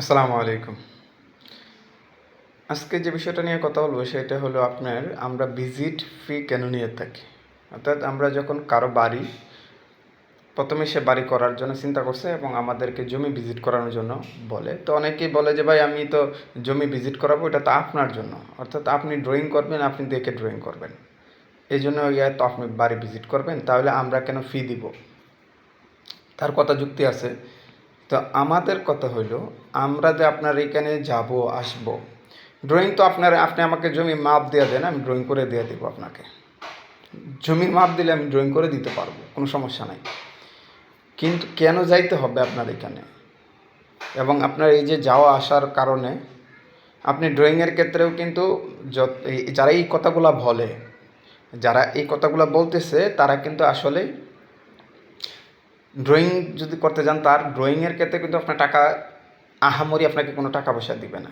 আসসালামু আলাইকুম। আজকে যে বিষয়টা নিয়ে কথা বলব সেটা হলো আপনার আমরা ভিজিট ফি কেন নিয়ে থাকি? অর্থাৎ আমরা যখন কারও বাড়ি, প্রথমে সে বাড়ি করার জন্য চিন্তা করছে এবং আমাদেরকে জমি ভিজিট করানোর জন্য বলে। তো অনেকেই বলে যে, ভাই, আমি তো জমি ভিজিট করাবো, এটা তো আপনার জন্য। অর্থাৎ আপনি ড্রয়িং করবেন, আপনি দেখে ড্রয়িং করবেন। এই জন্য তো আপনি বাড়ি ভিজিট করবেন, তাহলে আমরা কেন ফি দিব? তার কথা যুক্তি আছে। তো আমাদের কথা হইল, আমরা যে আপনার এখানে যাব, আসব ড্রয়িং তো আপনার, আপনি আমাকে জমি মাপ দিয়ে দেন, আমি ড্রয়িং করে দিয়ে দেবো আপনাকে। জমির মাপ দিলে আমি ড্রয়িং করে দিতে পারব, কোনো সমস্যা নাই। কিন্তু কেন যাইতে হবে আপনার এখানে? এবং আপনার এই যে যাওয়া আসার কারণে, আপনি ড্রয়িংয়ের ক্ষেত্রেও কিন্তু যারা এই কথাগুলো বলে, যারা এই কথাগুলো বলতেছে, তারা কিন্তু আসলে ড্রয়িং যদি করতে যান, তার ড্রয়িংয়ের ক্ষেত্রে কিন্তু আপনার টাকা, আহামরি আপনাকে কোনো টাকা পয়সা দিবে না।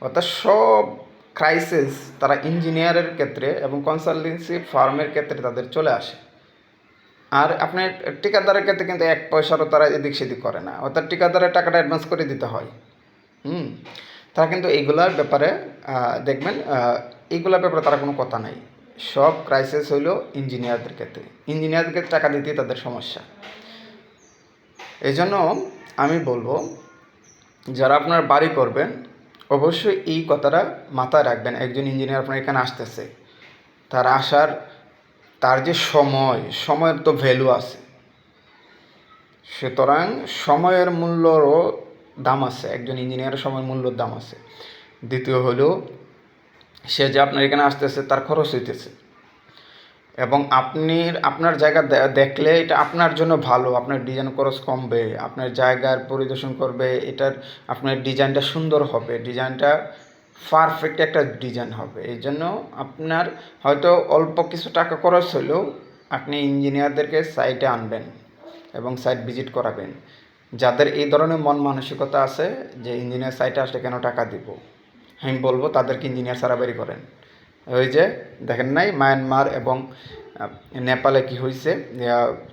অর্থাৎ সব ক্রাইসিস তারা ইঞ্জিনিয়ারের ক্ষেত্রে এবং কনসালটেন্সি ফার্মের ক্ষেত্রে তাদের চলে আসে। আর আপনার ঠিকাদারের ক্ষেত্রে কিন্তু এক পয়সারও তারা এদিক সেদিক করে না। অর্থাৎ ঠিকাদারের টাকাটা অ্যাডভান্স করে দিতে হয়। হুম? তারা কিন্তু এইগুলার ব্যাপারে দেখবেন এইগুলার ব্যাপারে তারা কোনো কথা নাই। সব ক্রাইসিস হইল ইঞ্জিনিয়ারদের ক্ষেত্রে। ইঞ্জিনিয়ারদেরকে টাকা দিতেই তাদের সমস্যা। এই জন্য আমি বলব, যারা আপনার বাড়ি করবেন, অবশ্যই এই কথাটা মাথায় রাখবেন। একজন ইঞ্জিনিয়ার আপনার এখানে আসতেছে, তার আসার, তার যে সময়, সময়ের তো ভ্যালু আছে। সুতরাং সময়ের মূল্যরও দাম আছে, একজন ইঞ্জিনিয়ারের সময় মূল্যর দাম আছে। দ্বিতীয় হলো, সে যে আপনার এখানে আসতেছে, তার খরচ হইতেছে। এবং আপনি, আপনার জায়গা দেখলে এটা আপনার জন্য ভালো। আপনার ডিজাইন খরচ কমবে, আপনার জায়গার পরিদর্শন করবে, এটার, আপনার ডিজাইনটা সুন্দর হবে ডিজাইনটা পারফেক্ট একটা ডিজাইন হবে। এই জন্য আপনার হয়তো অল্প কিছু টাকা খরচ হলেও আপনি ইঞ্জিনিয়ারদেরকে সাইটে আনবেন এবং সাইট ভিজিট করাবেন। যাদের এই ধরনের মন মানসিকতা আছে যে, ইঞ্জিনিয়ার সাইটে আসলে কেন টাকা দিব? আমি বলব, তাদেরকে ইঞ্জিনিয়ার সারা বেরি করেন। ওই যে, দেখেন নাই, মায়ানমার এবং নেপালে কি হয়েছে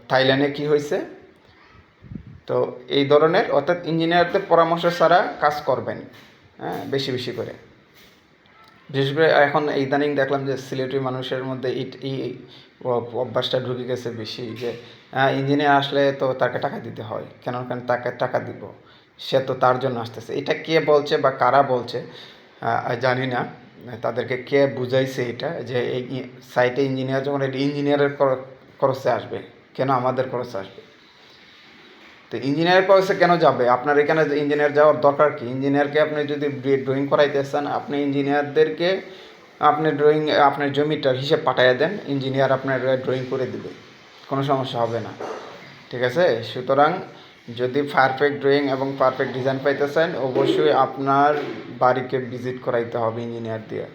থাইল্যান্ডে কি হয়েছে তো এই ধরনের, অর্থাৎ ইঞ্জিনিয়ারদের পরামর্শ ছাড়া কাজ করবেন হ্যাঁ বেশি বেশি করে। বিশেষ করে এখন ইদানিং দেখলাম যে সিলেটি মানুষের মধ্যে এই অভ্যাসটা ঢুকে গেছে বেশি, যে ইঞ্জিনিয়ার আসলে তো তাকে টাকা দিতে হয়, কেন কেন তাকে টাকা দিব, সে তো তার জন্য আসতেছে। এটা কে বলছে বা কারা বলছে জানি না। তাদেরকে কে বুঝাইছে এটা? যে এই সাইটে ইঞ্জিনিয়ার যখন এটা ইঞ্জিনিয়ারের খরচে আসবে, কেন আমাদের খরচে আসবে? তো ইঞ্জিনিয়ার কোর্সে কেন যাবে? আপনার এখানে ইঞ্জিনিয়ার যাওয়ার দরকার কি? ইঞ্জিনিয়ারকে আপনি যদি ড্রয়িং করাইতে চান, আপনি ইঞ্জিনিয়ারদেরকে আপনি ড্রয়িং আপনার জমিটার হিসেব পাঠিয়ে দেন ইঞ্জিনিয়ার আপনার ড্রয়িং করে দিবে। কোনো সমস্যা হবে না। ঠিক আছে? সুতরাং যদি পারফেক্ট ড্রয়িং এবং পারফেক্ট ডিজাইন পাইতে চান অবশ্যই আপনার বাড়িকে ভিজিট করাইতে হবে ইঞ্জিনিয়ার দিয়ে।